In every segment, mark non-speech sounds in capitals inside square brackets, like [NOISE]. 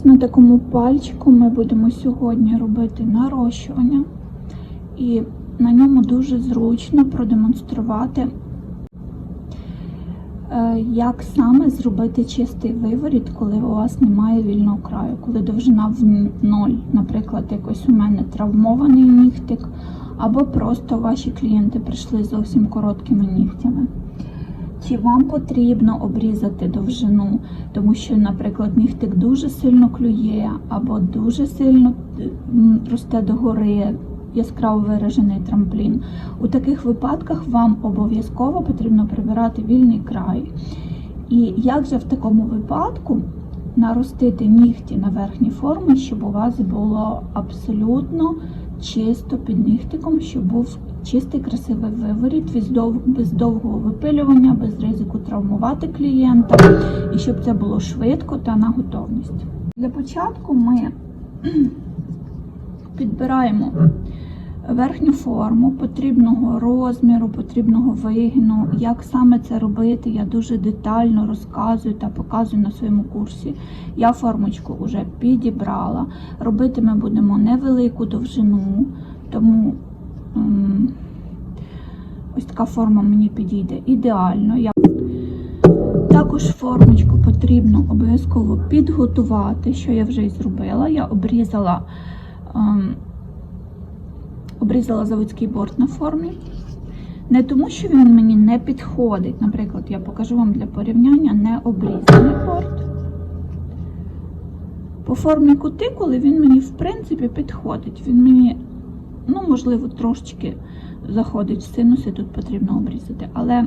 Ось на такому пальчику ми будемо сьогодні робити нарощування, і на ньому дуже зручно продемонструвати, е, як саме зробити чистий виворіт, коли у вас немає вільного краю, коли довжина в ноль, наприклад, якось у мене травмований нігтик, або просто ваші клієнти прийшли зовсім короткими нігтями. Чи вам потрібно обрізати довжину, тому що, наприклад, нігтик дуже сильно клює, або дуже сильно росте догори, яскраво виражений трамплін. У таких випадках вам обов'язково потрібно прибирати вільний край. І як же в такому випадку наростити нігті на верхні форми, щоб у вас було абсолютно чисто під нігтиком, щоб був чистий красивий виворіт без довгого випилювання, без ризику травмувати клієнта, і щоб це було швидко та на готовність. Для початку ми [CLEARS THROAT] підбираємо верхню форму потрібного розміру, потрібного вигину. Як саме це робити, я дуже детально розказую та показую на своєму курсі. Я формочку вже підібрала. Робити ми будемо невелику довжину, тому ось така форма мені підійде ідеально. Я також формочку потрібно обов'язково підготувати, що я вже і зробила. Я обрізала, ем, обрізала заводський борт на формі. Не тому, що він мені не підходить. Наприклад, я покажу вам для порівняння не обрізаний борт. По формі кутикули він мені, в принципі, підходить. Він мені, ну, можливо, трошечки заходить в синуси, тут потрібно обрізати. Але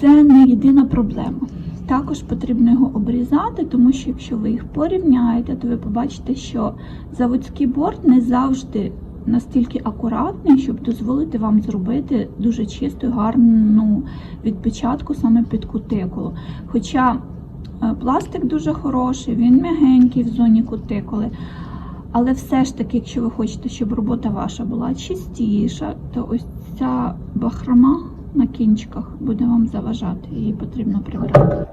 це не єдина проблема. Також потрібно його обрізати, тому що якщо ви їх порівняєте, то ви побачите, що заводський борт не завжди настільки акуратний, щоб дозволити вам зробити дуже чисту гарну відпечатку саме під кутикулу. Хоча е, пластик дуже хороший, він м'ягенький в зоні кутикули. Але все ж таки, якщо ви хочете, щоб робота ваша була чистіша, то ось ця бахрома на кінчиках буде вам заважати, її потрібно прибирати.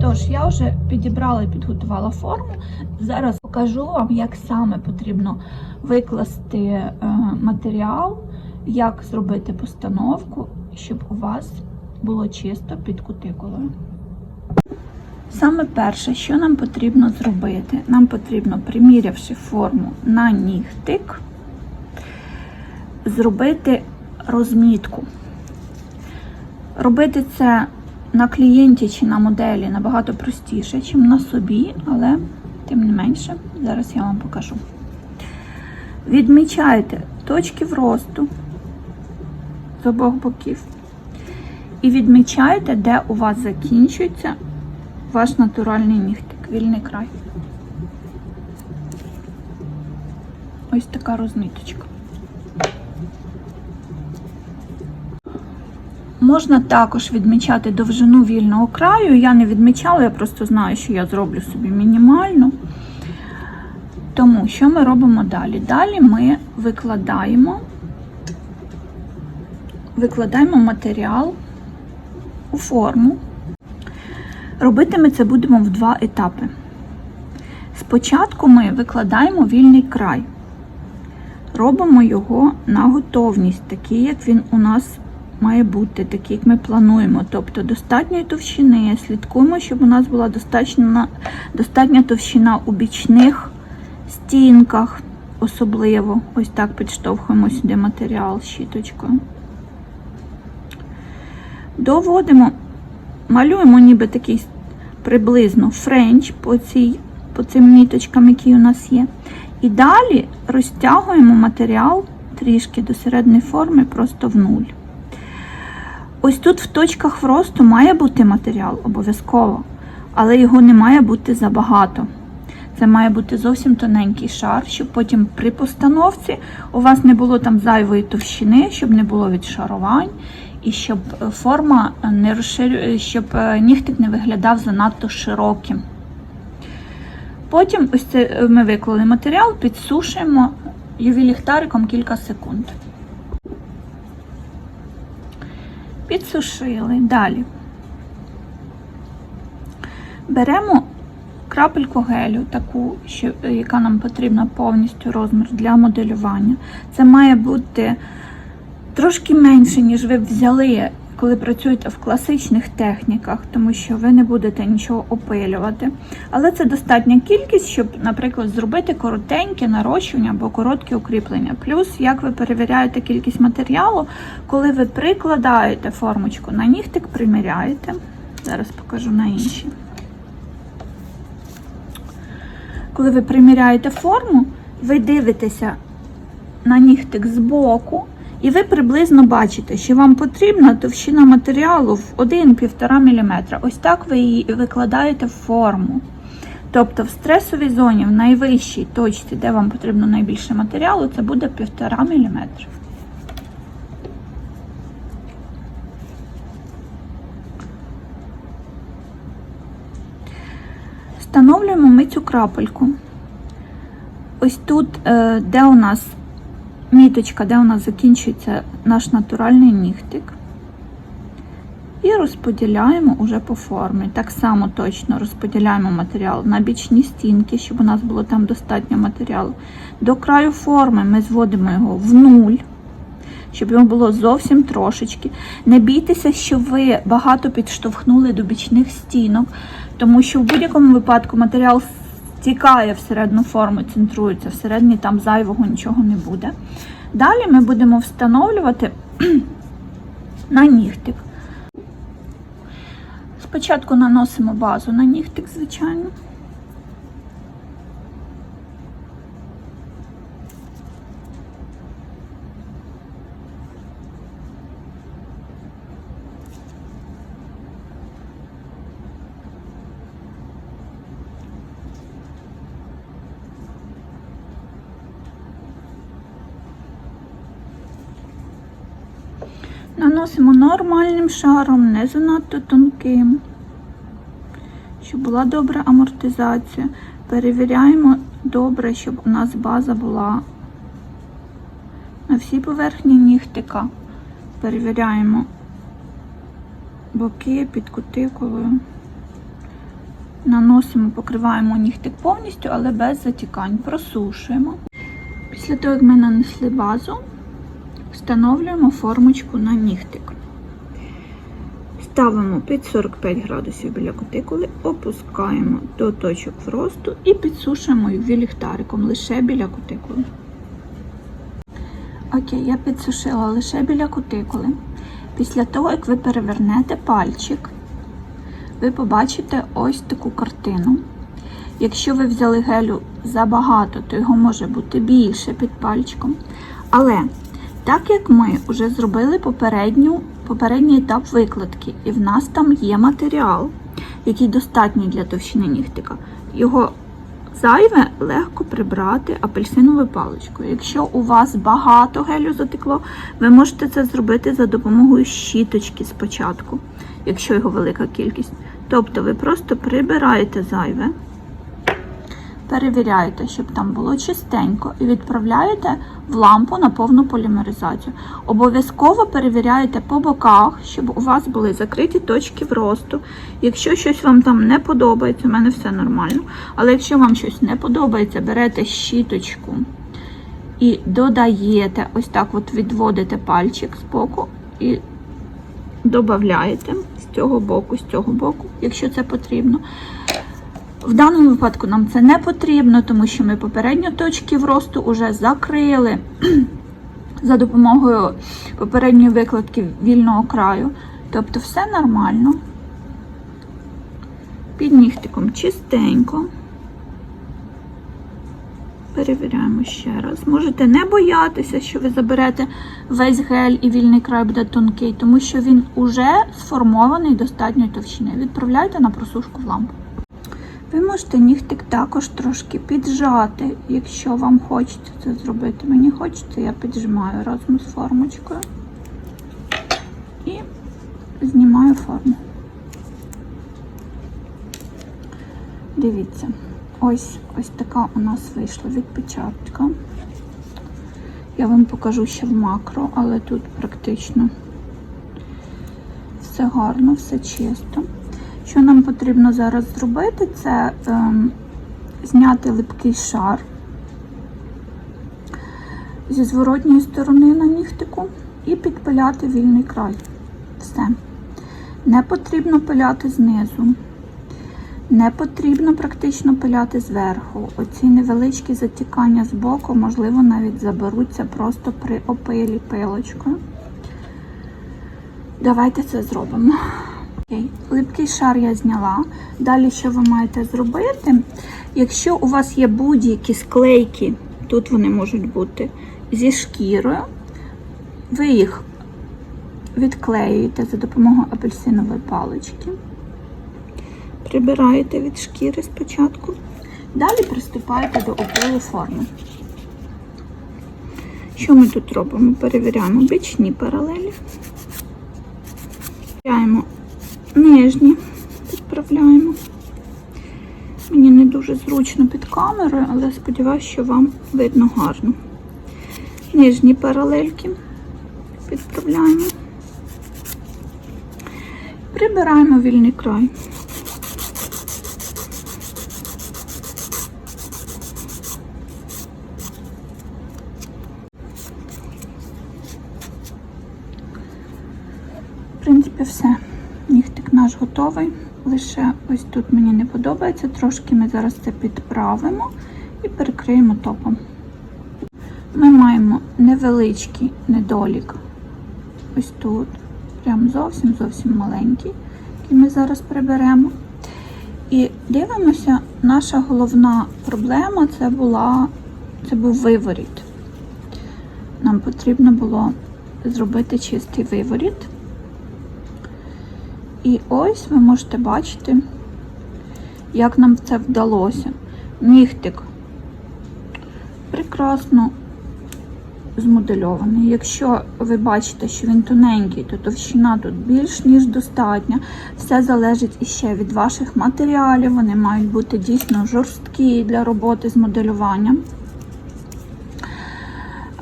Тож, я вже підібрала і підготувала форму. Зараз покажу вам, як саме потрібно викласти е, матеріал, як зробити постановку, щоб у вас було чисто під кутикулою. Саме перше, що нам потрібно зробити, нам потрібно, примірявши форму на нігтик, зробити розмітку. Робити це на клієнті чи на моделі набагато простіше, ніж на собі, але тим не менше, зараз я вам покажу. Відмічайте точки вросту з обох боків. І відмічайте, де у вас закінчується ваш натуральний нігтик, вільний край. Ось така розміточка. Можна також відмічати довжину вільного краю. Я не відмічала, я просто знаю, що я зроблю собі мінімальну. Тому що ми робимо далі? Далі ми викладаємо, викладаємо матеріал у форму. Робити ми це будемо в два етапи. Спочатку ми викладаємо вільний край, робимо його на готовність, такий, як він у нас має бути, такий, як ми плануємо. Тобто достатньої товщини. Слідкуємо, щоб у нас була достатня, достатня товщина у бічних стінках, особливо. Ось так підштовхуємо сюди матеріал щіточкою. Доводимо, малюємо ніби такий приблизно френч по, цій, по цим ніточкам, які у нас є. І далі розтягуємо матеріал трішки до середньої форми просто в нуль. Ось тут в точках вросту має бути матеріал обов'язково, але його не має бути забагато. Це має бути зовсім тоненький шар, щоб потім при постановці у вас не було там зайвої товщини, щоб не було відшарувань, і щоб е, форма не розширю... щоб е, нігтик не виглядав занадто широким. Потім ось це е, ми виклали матеріал, підсушуємо юві-ліхтариком кілька секунд. Підсушили. Далі. Беремо крапельку гелю, таку, що, яка нам потрібна повністю розмір для моделювання. Це має бути трошки менше, ніж ви взяли, коли працюєте в класичних техніках, тому що ви не будете нічого опилювати. Але це достатня кількість, щоб, наприклад, зробити коротеньке нарощування або коротке укріплення. Плюс, як ви перевіряєте кількість матеріалу, коли ви прикладаєте формочку на нігтик, приміряєте. Зараз покажу на інші. Коли ви приміряєте форму, ви дивитеся на нігтик збоку, і ви приблизно бачите, що вам потрібна товщина матеріалу в 1-1,5 мм. Ось так ви її викладаєте в форму. Тобто в стресовій зоні, в найвищій точці, де вам потрібно найбільше матеріалу, це буде 1,5 мм. Встановлюємо ми цю крапельку. Ось тут, е, де у нас міточка, де у нас закінчується наш натуральний нігтик. І розподіляємо уже по формі. Так само точно розподіляємо матеріал на бічні стінки, щоб у нас було там достатньо матеріалу. До краю форми ми зводимо його в нуль, щоб його було зовсім трошечки. Не бійтеся, що ви багато підштовхнули до бічних стінок, тому що в будь-якому випадку матеріал стікає всередину форми, центрується, всередині там зайвого нічого не буде. Далі ми будемо встановлювати [CLEARS THROAT] на нігтик. Спочатку наносимо базу на нігтик, звичайно. Наносимо нормальним шаром, не занадто тонким, щоб була добра амортизація. Перевіряємо добре, щоб у нас база була на всій поверхні нігтика. Перевіряємо боки під кутикулою. Наносимо, покриваємо нігтик повністю, але без затікань. Просушуємо. Після того, як ми нанесли базу, Встановлюємо формочку на нігтик. Ставимо під 45 градусів біля кутикули, опускаємо до точок вросту і підсушуємо її ліхтариком лише біля кутикули. Окей, я підсушила лише біля кутикули. Після того, як ви перевернете пальчик, ви побачите ось таку картину. Якщо ви взяли гелю забагато, то його може бути більше під пальчиком. Але так як ми вже зробили попередню, попередній етап викладки, і в нас там є матеріал, який достатній для товщини нігтика, його зайве легко прибрати апельсиновою паличкою. Якщо у вас багато гелю затекло, ви можете це зробити за допомогою щіточки спочатку, якщо його велика кількість. Тобто ви просто прибираєте зайве. Перевіряєте, щоб там було чистенько, і відправляєте в лампу на повну полімеризацію. Обов'язково перевіряєте по боках, щоб у вас були закриті точки вросту. Якщо щось вам там не подобається, у мене все нормально. Але якщо вам щось не подобається, берете щіточку і додаєте, ось так от відводите пальчик з боку і додаєте з цього боку, з цього боку, якщо це потрібно. В даному випадку нам це не потрібно, тому що ми попередньо точки вросту вже закрили [CLEARS THROAT] за допомогою попередньої викладки вільного краю. Тобто все нормально. Під нігтиком чистенько. Перевіряємо ще раз. Можете не боятися, що ви заберете весь гель і вільний край буде тонкий, тому що він уже сформований достатньої товщини. Відправляйте на просушку в лампу. Ви можете нігтик також трошки піджати, якщо вам хочеться це зробити. Мені хочеться, я піджимаю разом з формочкою і знімаю форму. Дивіться, ось ось така у нас вийшла відпечатка. Я вам покажу ще в макро, але тут практично все гарно, все чисто. Що нам потрібно зараз зробити, це ем, зняти липкий шар зі зворотньої сторони на нігтику і підпиляти вільний край. Все. Не потрібно пиляти знизу. Не потрібно практично пиляти зверху. Оці невеличкі затікання з боку, можливо, навіть заберуться просто при опилі пилочкою. Давайте це зробимо. Окей, липкий шар я зняла. Далі, що ви маєте зробити? Якщо у вас є будь-які склейки, тут вони можуть бути зі шкірою, ви їх відклеюєте за допомогою апельсинової палички. Прибираєте від шкіри спочатку. Далі приступаєте до опилу форми. Що ми тут робимо? Перевіряємо бічні паралелі. Перевіряємо нижні, підправляємо. Мені не дуже зручно під камерою, але сподіваюся, що вам видно гарно. Нижні паралельки підправляємо. Прибираємо вільний край. В принципі, все. Нігтик наш готовий. Лише ось тут мені не подобається. Трошки ми зараз це підправимо і перекриємо топом. Ми маємо невеличкий недолік. Ось тут. Прям зовсім зовсім маленький, який ми зараз приберемо. І дивимося, наша головна проблема це була це був виворіт. Нам потрібно було зробити чистий виворіт. І ось ви можете бачити, як нам це вдалося. Нігтик прекрасно змодельований. Якщо ви бачите, що він тоненький, то товщина тут більш ніж достатня. Все залежить іще від ваших матеріалів. Вони мають бути дійсно жорсткі для роботи з моделюванням.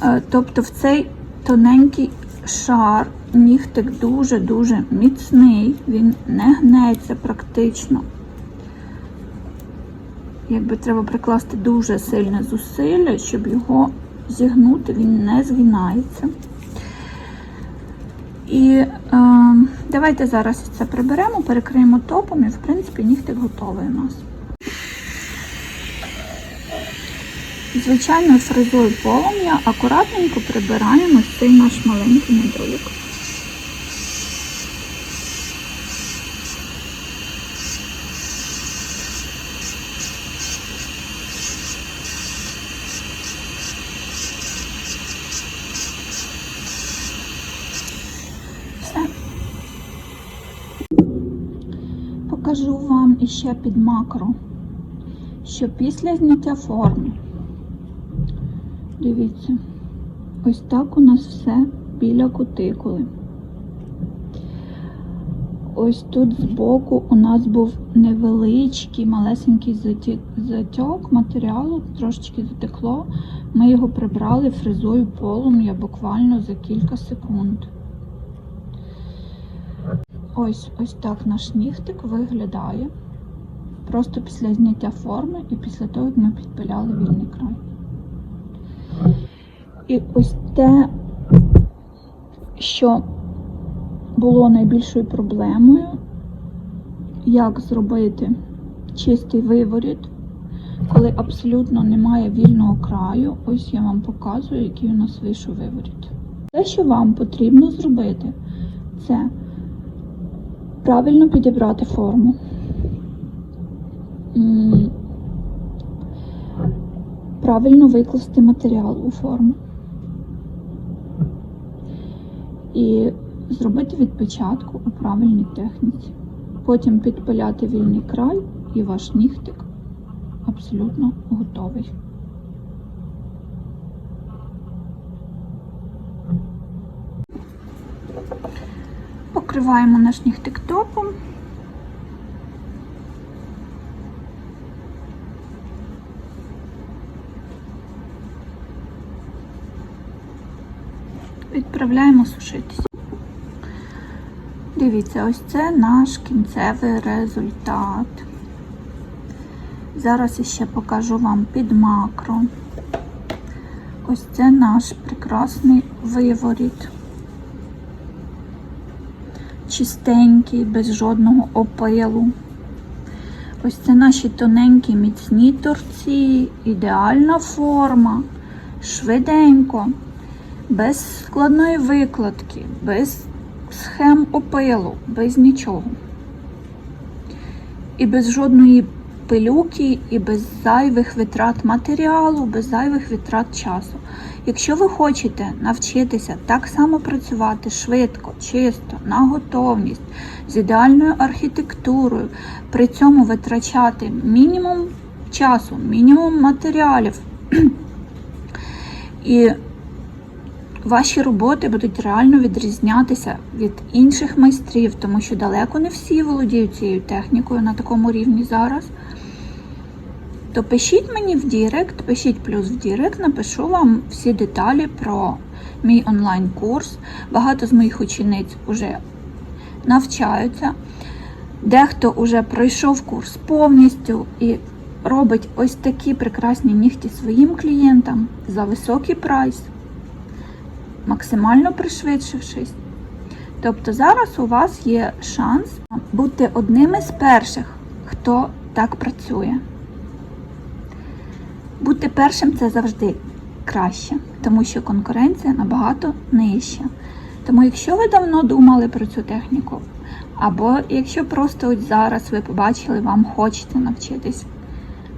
Е, Тобто в цей тоненький шар нігтик дуже-дуже міцний, він не гнеться практично. Якби треба прикласти дуже сильне зусилля, щоб його зігнути, він не згинається. І е, давайте зараз це приберемо, перекриємо топом і, в принципі, нігтик готовий у нас. Звичайною фрезою полум'я акуратненько прибираємо цей наш маленький недолік. Покажу вам іще під макро, що після зняття форми, дивіться, ось так у нас все біля кутикули. Ось тут збоку у нас був невеличкий малесенький затьок матеріалу, трошечки затекло. Ми його прибрали фрезою полум'я буквально за кілька секунд. Ось ось так наш нігтик виглядає. Просто після зняття форми і після того, як ми підпиляли вільний край. І ось те, що було найбільшою проблемою, як зробити чистий виворіт, коли абсолютно немає вільного краю. Ось я вам показую, який у нас вийшов виворіт. Те, що вам потрібно зробити, це правильно підібрати форму. Правильно викласти матеріал у форму. І зробити відпечатку у правильній техніці. Потім підпиляти вільний край і ваш нігтик абсолютно готовий. Покриваємо наш нігтик топом. Відправляємо сушитись. Дивіться, ось це наш кінцевий результат. Зараз іще покажу вам під макро. Ось це наш прекрасний виворіт. Чистенький, без жодного опилу. Ось це наші тоненькі міцні торці, ідеальна форма, швиденько, без складної викладки, без схем опилу, без нічого. І без жодної пилюки, і без зайвих витрат матеріалу, без зайвих витрат часу. Якщо ви хочете навчитися так само працювати швидко, чисто, на готовність, з ідеальною архітектурою, при цьому витрачати мінімум часу, мінімум матеріалів, [CLEARS THROAT] і ваші роботи будуть реально відрізнятися від інших майстрів, тому що далеко не всі володіють цією технікою на такому рівні зараз. То пишіть мені в Дірект, пишіть плюс в Дірект, напишу вам всі деталі про мій онлайн-курс. Багато з моїх учениць вже навчаються. Дехто вже пройшов курс повністю і робить ось такі прекрасні нігті своїм клієнтам за високий прайс, максимально пришвидшившись. Тобто зараз у вас є шанс бути одним із перших, хто так працює. Бути першим це завжди краще, тому що конкуренція набагато нижча. Тому, якщо ви давно думали про цю техніку, або якщо просто от зараз ви побачили, вам хочеться навчитись,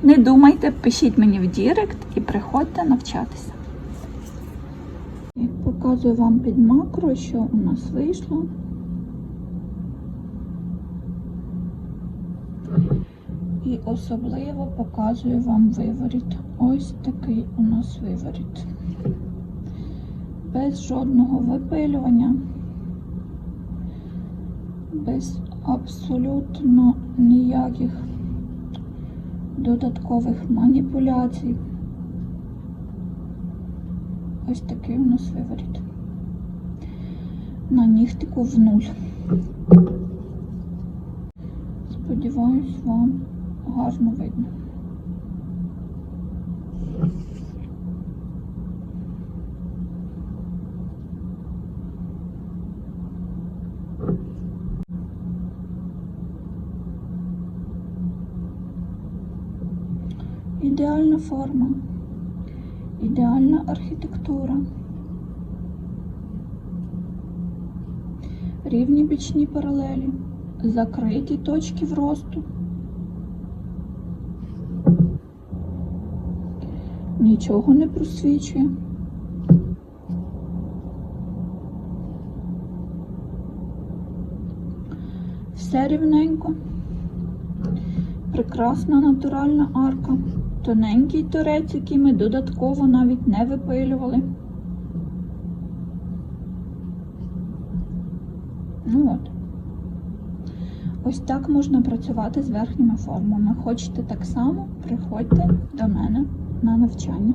не думайте, пишіть мені в Дірект і приходьте навчатися. Показую вам під макро, що у нас вийшло. І особливо показую вам виворіт. Ось такий у нас виворіт. Без жодного випилювання, без абсолютно ніяких додаткових маніпуляцій. Ось такий у нас виворіт. На нігтику в нуль. Сподіваюсь, вам гарно видно. Ідеальна форма, ідеальна архітектура, рівні бічні паралелі, закриті точки вросту. Нічого не просвічує. Все рівненько. Прекрасна натуральна арка. Тоненький торець, який ми додатково навіть не випилювали. Ну от. Ось так можна працювати з верхніми формами. Хочете так само, приходьте до мене на навчання.